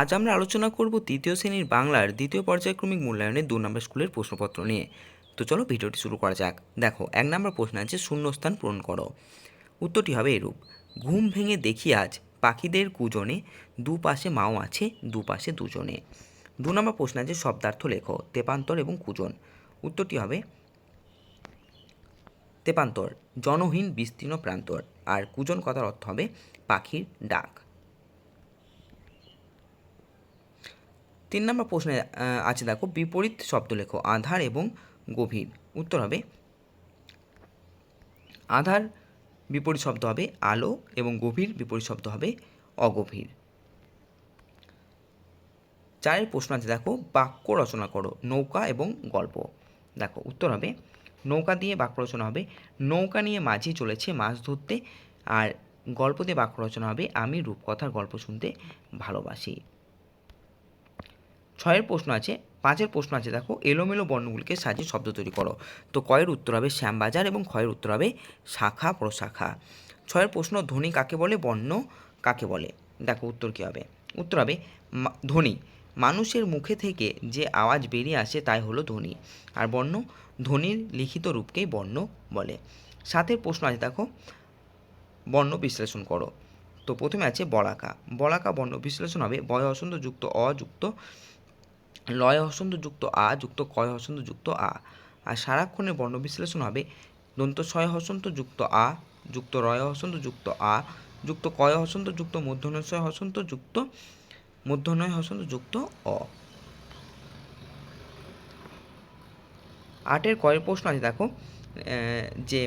আজ আমরা আলোচনা করব তৃতীয় শ্রেণির বাংলার দ্বিতীয় পর্যায়ক্রমিক মূল্যায়নের দু নম্বর স্কুলের প্রশ্নপত্র নিয়ে। তো চলো ভিডিওটি শুরু করা যাক। দেখো, এক নম্বর প্রশ্ন আছে, শূন্যস্থান পূরণ করো। উত্তরটি হবে এরূপ। ঘুম ভেঙে দেখি আজ পাখিদের কুজনে, দুপাশে মাও আছে, দুপাশে দুজনে। দু নম্বর প্রশ্ন আছে, শব্দার্থ লেখো, তেপান্তর এবং কুজন। উত্তরটি হবে তেপান্তর, জনহীন বিস্তীর্ণ প্রান্তর। আর কুজন কথার অর্থ হবে পাখির ডাক। তিন নম্বর প্রশ্নে আছে দেখো, বিপরীত শব্দ লেখো আধার এবং গভীর। উত্তর হবে, আধার বিপরীত শব্দ হবে আলো এবং গভীর বিপরীত শব্দ হবে অগভীর। চারের প্রশ্ন আছে দেখো, বাক্য রচনা করো, নৌকা এবং গল্প। দেখো, উত্তর হবে, নৌকা দিয়ে বাক্য রচনা হবে, নৌকা নিয়ে মাঝি চলেছে মাছ ধরতে, আর গল্প দিয়ে বাক্য রচনা হবে, আমি রূপকথার গল্প শুনতে ভালোবাসি। ছয়ের প্রশ্ন আছে, পাঁচের প্রশ্ন আছে, দেখো, এলোমেলো বর্ণগুলিকে সাজিয়ে শব্দ তৈরি করো। তো কয়ের উত্তর হবে শ্যামবাজার এবং ক্ষয়ের উত্তর হবে শাখা প্রশাখা। ছয়ের প্রশ্ন ধ্বনি কাকে বলে? বর্ণ কাকে বলে? দেখো, উত্তর কী হবে? উত্তর হবে ধ্বনি। মানুষের মুখে থেকে যে আওয়াজ বেরিয়ে আসে তাই হলো ধ্বনি। আর বর্ণ, ধ্বনির লিখিত রূপকেই বর্ণ বলে। সাতের প্রশ্ন আছে, দেখো, বর্ণ বিশ্লেষণ করো। তো প্রথমে আছে বলাকা। বলাকা বর্ণ বিশ্লেষণ হবে বয় অসন্ত যুক্ত অ যুক্ত লয় হসন্ত যুক্ত আ যুক্ত কয় হসন্ত যুক্ত আ। আর সারাক্ষণের বর্ণ বিশ্লেষণ হবে দন্ত ছয় হসন্ত যুক্ত আ, যুক্ত রয় হসন্ত যুক্ত আ, যুক্ত কয় হসন্ত যুক্ত মধ্যনশয় হসন্ত যুক্ত মধ্যনয় হসন্ত যুক্ত অ। আটের কয়ের প্রশ্ন আছে, দেখো। যে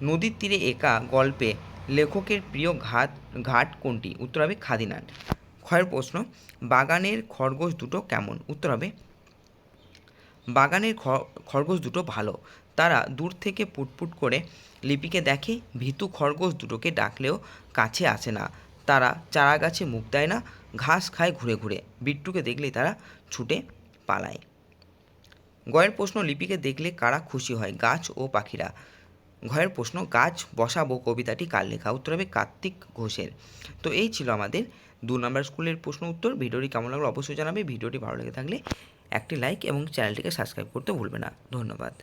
নদীর তীরে একা গল্পে লেখকের প্রিয় ঘাট ঘাট কোনটি? উত্তর হবে খাদিনান ক্ষয়ের প্রশ্ন, বাগানের খরগোশ দুটো কেমন? উত্তর হবে, বাগানের খরগোশ দুটো ভালো। তারা দূর থেকে পুটপুট করে লিপিকে দেখে, ভীতু খরগোশ দুটোকে ডাকলেও কাছে আসে না। তারা চারা গাছে মুখ দেয় না, ঘাস খায় ঘুরে ঘুরে। বিট্টুকে দেখলেই তারা ছুটে পালায়। গয়ের প্রশ্ন, লিপিকে দেখলে কারা খুশি হয়, গাছ ও পাখিরা? ঘয়ের প্রশ্ন, গাছ বসাবো কবিতাটি কার লেখা? উত্তর হবে কার্তিক ঘোষের। তো এই ছিল আমাদের দু নম্বর স্কুলের প্রশ্ন উত্তর। ভিডিওটি কেমন লাগল অবশ্যই জানাবে। ভিডিওটি ভালো লেগে থাকলে একটি লাইক এবং চ্যানেলটিকে সাবস্ক্রাইব করতে ভুলবে না। ধন্যবাদ।